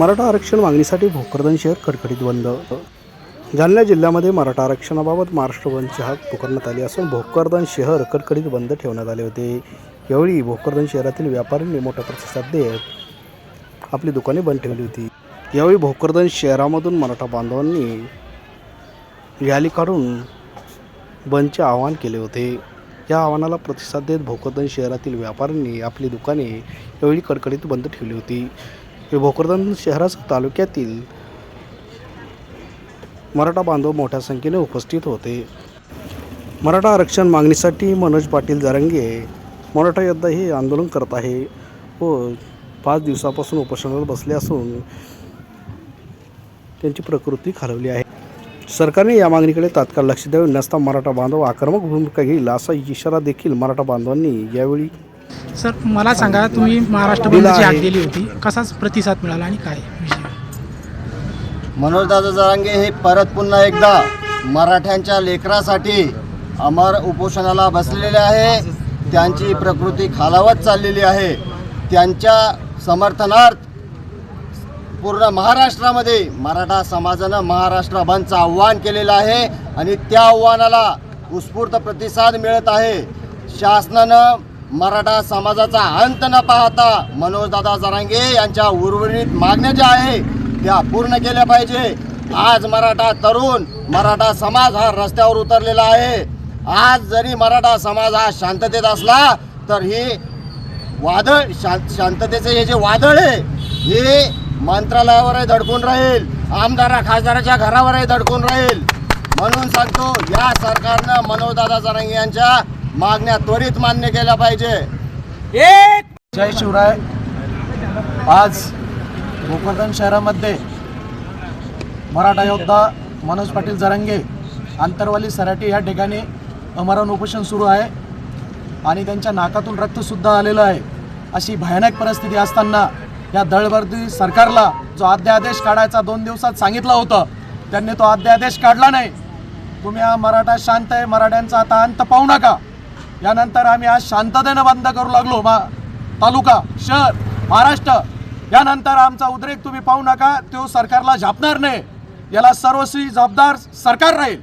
मराठा आरक्षण मागणीसाठी भोकरदन शहर कडकडीत बंद. जालना जिल्ह्यामध्ये मराठा आरक्षणाबाबत महाराष्ट्र बंदची हक पुकारण्यात आली असून भोकरदन शहर कडकडीत बंद ठेवण्यात आले होते. यावेळी भोकरदन शहरातील व्यापाऱ्यांनी मोठ्या प्रतिसाद देत आपली दुकाने बंद ठेवली होती. यावेळी भोकरदन शहरामधून मराठा बांधवांनी रॅली काढून बंदचे आवाहन केले होते. या आव्हानाला प्रतिसाद देत भोकरदन शहरातील व्यापाऱ्यांनी आपली दुकाने यावेळी कडकडीत बंद ठेवली होती. हे भोकरदन शहरासह तालुक्यातील मराठा बांधव मोठ्या संख्येने उपस्थित होते. मराठा आरक्षण मागणीसाठी मनोज पाटील जारंगे मराठा योद्धा हे आंदोलन करत आहे व पाच दिवसापासून उपोषणावर बसले असून त्यांची प्रकृती खालवली आहे. सरकारने या मागणीकडे तात्काळ लक्ष द्यावे नसता मराठा बांधव आक्रमक भूमिका घेईल असा इशारा देखील मराठा बांधवांनी यावेळी सर मला सांगा तुम्ही महाराष्ट्र बंदची हाक दिली होती कसाच प्रतिसाद मिळाला आणि काय विषय? मनोजदादा जरांगे हे परत पुन्हा एकदा मराठ्यांच्या लेकरासाठी अमर उपोषणाला बसलेले आहे. त्यांची प्रकृती खालावत चाललेली आहे. त्यांच्या समर्थनार्थ पूर्ण महाराष्ट्रामध्ये मराठा समाजानं महाराष्ट्र बंदचं आव्हान केलेलं आहे आणि त्या आव्हानाला उत्स्फूर्त प्रतिसाद मिळत आहे. शासनानं मराठा समाजाचा अंत न पाहता मनोजदादा जरांगे यांच्या उर्वरित मागण्या ज्या आहे त्या पूर्ण केल्या पाहिजे. आज मराठा तरुण मराठा समाज हा रस्त्यावर उतरलेला आहे. आज जरी मराठा समाज हा शांततेत असला तर ही वादळ शां- शांततेचे हे जे वादळ आहे हे मंत्रालयावरही धडकून राहील. आमदारा खासदाराच्या घरावरही धडकून राहील. म्हणून सांगतो या सरकारनं मनोजदादा जरांगे यांच्या मागण्या त्वरित मान्य केल्या पाहिजे. जय शिवराय. आज भोकरदन शहरामध्ये मराठा योद्धा मनोज पाटील जरांगे आंतरवाली सराटी या ठिकाणी अमरण उपोषण सुरू आहे आणि त्यांच्या नाकातून रक्तसुद्धा आलेलं आहे. अशी भयानक परिस्थिती असताना या दळवर्दी सरकारला जो अध्यादेश काढायचा दोन दिवसात सांगितलं होतं त्यांनी तो अध्यादेश काढला नाही. तुम्ही हा मराठा शांत आहे मराठ्यांचा आता अंत पाहू नका. यानंतर आम्ही आज शांततेनं बंद करू लागलो. मा तालुका शहर महाराष्ट्र. यानंतर आमचा उद्रेक तुम्ही पाहू नका. तो सरकारला झापणार नाही. याला सर्वस्वी जबाबदार सरकार राहील.